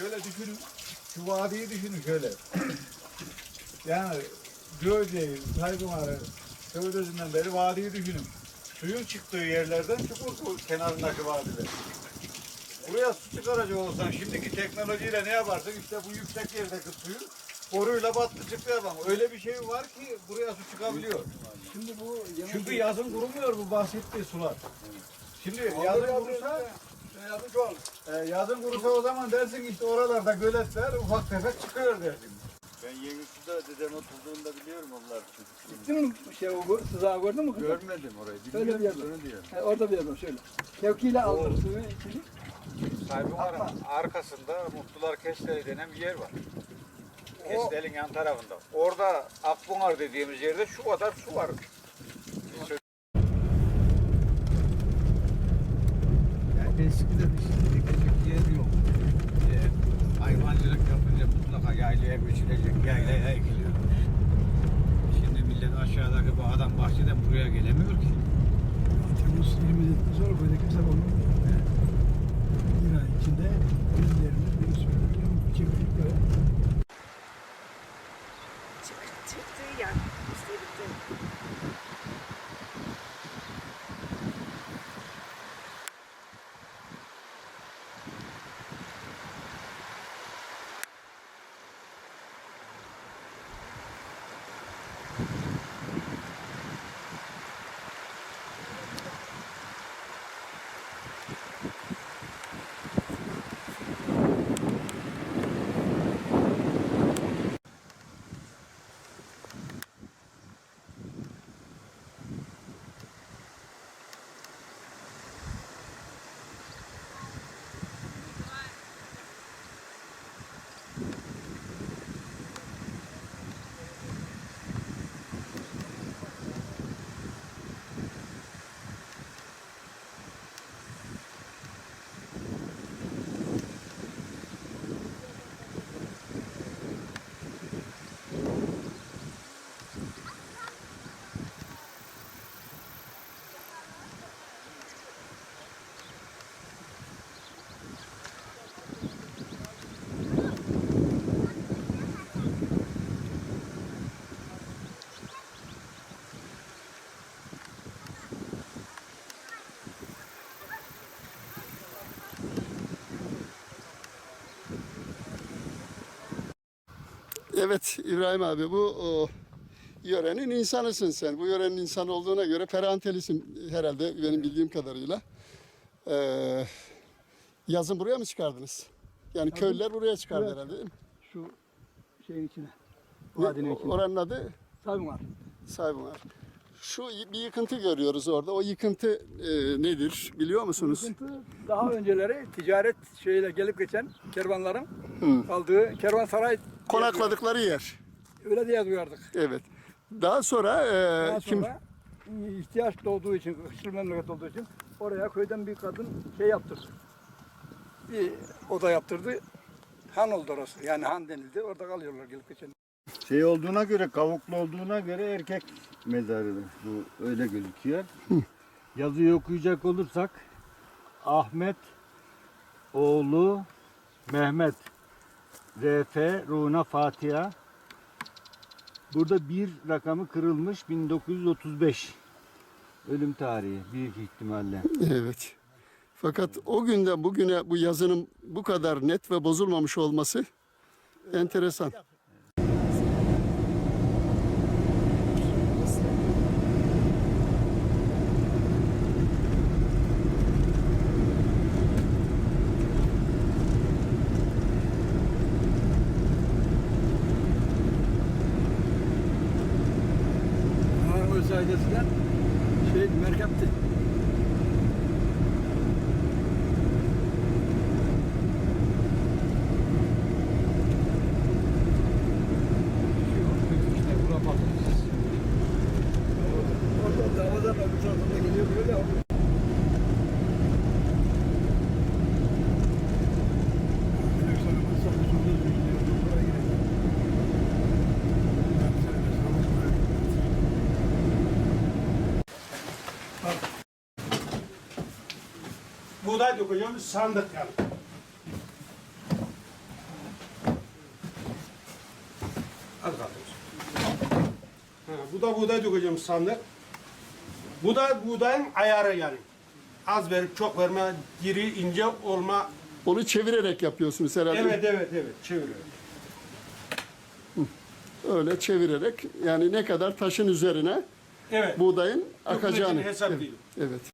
şöyle düşünün. Şu vadiyi düşünün şöyle. yani Göceği, Saygımar'ı, Kıvırcız'ından beri vadiyi düşünün. Suyun çıktığı yerlerden çukur bu kenarındaki vadiler. Buraya su çıkaracak olsan şimdiki teknolojiyle ne yaparsın? İşte bu yüksek yerdeki suyu boruyla battı yapalım. Öyle bir şey var ki buraya su çıkabiliyor. Şimdi bu Çünkü yazın kurumuyor bu bahsettiği sular. Şimdi yazın kurursa yazın çoğalır. e, yazın kurusa o zaman dersin işte oralarda göletler ufak tefek çıkıyor dersin. Ben Yengüsü'de dedem oturduğunda biliyorum onlar çocukluğunu. Gittin mi şey o sızağı gördün mü? kızım? Görmedim orayı. Öyle bir yer Bilmiyorum var. onu diyor. He, orada bir yer var şöyle. Kevkiyle aldır suyu içini. Saybımar'ın arkasında Mutlular Kesteli denen bir yer var. Kestel'in yan tarafında. Orada Akbunar dediğimiz yerde şu kadar su var. Eskiden işte gidecek yer yok. Ee, hayvancılık yapınca mutlaka yaylaya göçülecek, yaylaya ekiliyor. Şimdi millet aşağıdaki bağdan bahçeden buraya gelemiyor ki. Temmuz 27'den sonra böyle kimse olmadı. Bir ay içinde yüzlerinde bir söylüyorum. Çiftlik böyle. Çık, çıktığı yer üstelik de. Evet İbrahim abi bu o, yörenin insanısın sen. Bu yörenin insanı olduğuna göre perantelisin herhalde benim bildiğim kadarıyla. Ee, yazın buraya mı çıkardınız? Yani köylüler buraya çıkardı Evet. herhalde değil mi? Şu şeyin içine. Ne- Vadinin içine. Oranın adı Sabun var. Şu bir yıkıntı görüyoruz orada. O yıkıntı e, nedir biliyor musunuz? Sıkıntı daha önceleri ticaret şeyle gelip geçen kervanların kaldığı kervansaray Konakladıkları yer. öyle diye duyardık. Evet. Daha sonra, e, Daha kim sonra ihtiyaç doğduğu için, kışlı memleket olduğu için oraya köyden bir kadın şey yaptırdı. Bir oda yaptırdı. Han oldu orası. Yani han denildi. Orada kalıyorlar gelip geçen. Şey olduğuna göre, kavuklu olduğuna göre erkek mezarı. Bu öyle gözüküyor. Yazıyı okuyacak olursak Ahmet oğlu Mehmet RF ruhuna Fatiha. Burada bir rakamı kırılmış 1935 ölüm tarihi büyük ihtimalle. Evet. Fakat o günden bugüne bu yazının bu kadar net ve bozulmamış olması enteresan. Sayesinde şey merkepti. buğday döküyoruz sandık yani. Az kaldı. Ha, bu da buğday dökeceğim sandık. Bu da buğdayın ayarı yani. Az verip çok verme, diri ince olma. Onu çevirerek yapıyorsunuz herhalde. Evet evet evet çeviriyorum. Öyle çevirerek yani ne kadar taşın üzerine Evet. buğdayın Yok, akacağını. Evet.